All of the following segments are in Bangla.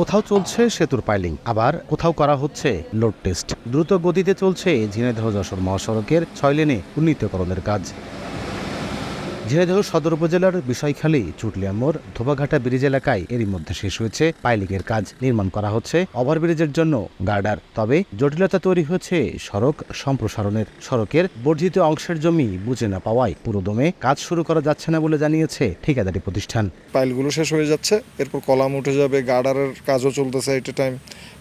কোথাও চলছে সেতুর পাইলিং, আবার কোথাও করা হচ্ছে লোড টেস্ট। দ্রুত গতিতে চলছে ঝিনাইদহ যশোর মহাসড়কের ছয় লেনে উন্নীতকরণের কাজ। ঝিনাইদহ সদর উপজেলার বিষয়খালী, চুটলিয়া মোড়, ধোবাঘাটা ব্রিজ এলাকায় এরই মধ্যে শেষ হয়েছে পাইলিংয়ের কাজ নির্মাণ করা হচ্ছে ওভারব্রিজের জন্য গার্ডার। তবে জটিলতা তৈরি হয়েছে সড়ক সম্প্রসারণের। সড়কের বর্ধিত অংশের জমি বুঝে না পাওয়ায় পুরোদমে কাজ শুরু করা যাচ্ছে না বলে জানিয়েছে ঠিকাদারি প্রতিষ্ঠান। পাইলগুলো শেষ হয়ে যাচ্ছে, এরপর কলাম উঠে যাবে, গার্ডারের কাজও চলতেছে এট টাইম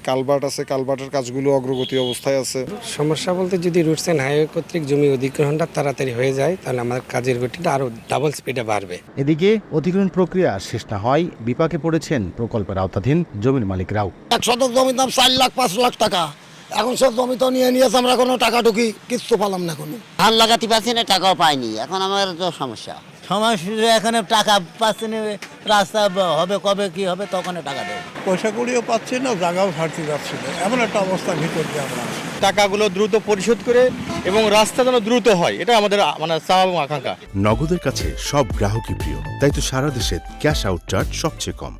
কালভার্ট আছে কালভার্টের কাজগুলো অগ্রগতি অবস্থায় আছে। সমস্যা বলতে যদি রুটস অ্যান্ড হাইওয়ে কর্তৃক জমি অধিগ্রহণটা তাড়াতাড়ি হয়ে যায় তাহলে আমাদের কাজের গতিটা আরও ডাবল স্পিডে বাড়বে। এদিকে অধিগ্রহণ প্রক্রিয়া শেষ না হয় বিপাকে পড়েছেন প্রকল্পের আওতাধীন জমির মালিকরাও এক শতক জমির দাম চার লাখ পাঁচ লাখ টাকা। এখন সব জমি তো নিয়ে নিয়েছে আমরা কোনো টাকা ঢুকি কিচ্ছু পালাম না কোনো ধান লাগাতে পারছি না টাকাও পাইনি। এখন আমার তো সমস্যা। সমস্যা এখানে টাকা পাচ্ছে না রাস্তা হবে কবে কি হবে তখন টাকা দেবে। পয়সা কুড়িও পাচ্ছি না জায়গাও ছাড়তে যাচ্ছি না। এমন একটা অবস্থা ভিতর দিয়ে আমরা টাকাগুলো দ্রুত পরিশোধ করে এবং রাস্তা যেন দ্রুত হয় এটা আমাদের মানে চাওয়া এবং আকাঙ্ক্ষা। নগদের কাছে সব গ্রাহকই প্রিয় তাই তো সারা দেশে ক্যাশ আউট চার্জ সবচেয়ে কম।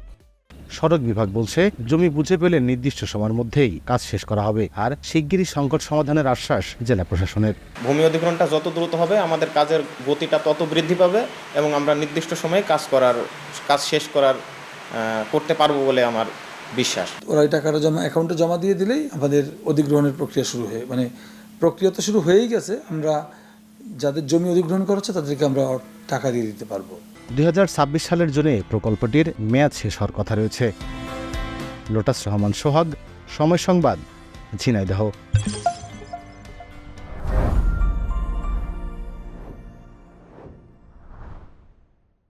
সড়ক বিভাগ বলছে জমি বুঝে পেলে নির্দিষ্ট সময়ের মধ্যেই কাজ শেষ করা হবে। আর শিগগিরই সংকট সমাধানের আশ্বাস জেলা প্রশাসনের। ভূমি অধিগ্রহণটা যত দ্রুত হবে আমাদের কাজের গতিটা তত বৃদ্ধি পাবে এবং আমরা নির্দিষ্ট সময়ে কাজ করার কাজ শেষ করার করতে পারব বলে আমার বিশ্বাস। ওরা এই টাকাটা জমা অ্যাকাউন্টে জমা দিয়ে দিলেই আমাদের অধিগ্রহণের প্রক্রিয়া শুরু হয়ে মানে প্রক্রিয়া তো শুরু হয়েই গেছে। আমরা যাদের জমি অধিগ্রহণ করেছে তাদেরকে আমরা টাকা দিয়ে দিতে পারব। দুই হাজার ছাব্বিশ সালের জন্য প্রকল্পটির মেয়াদ শেষ হওয়ার কথা রয়েছে। লোটাস রহমান সোহাগ, সময় সংবাদ, ঝিনাইদহ।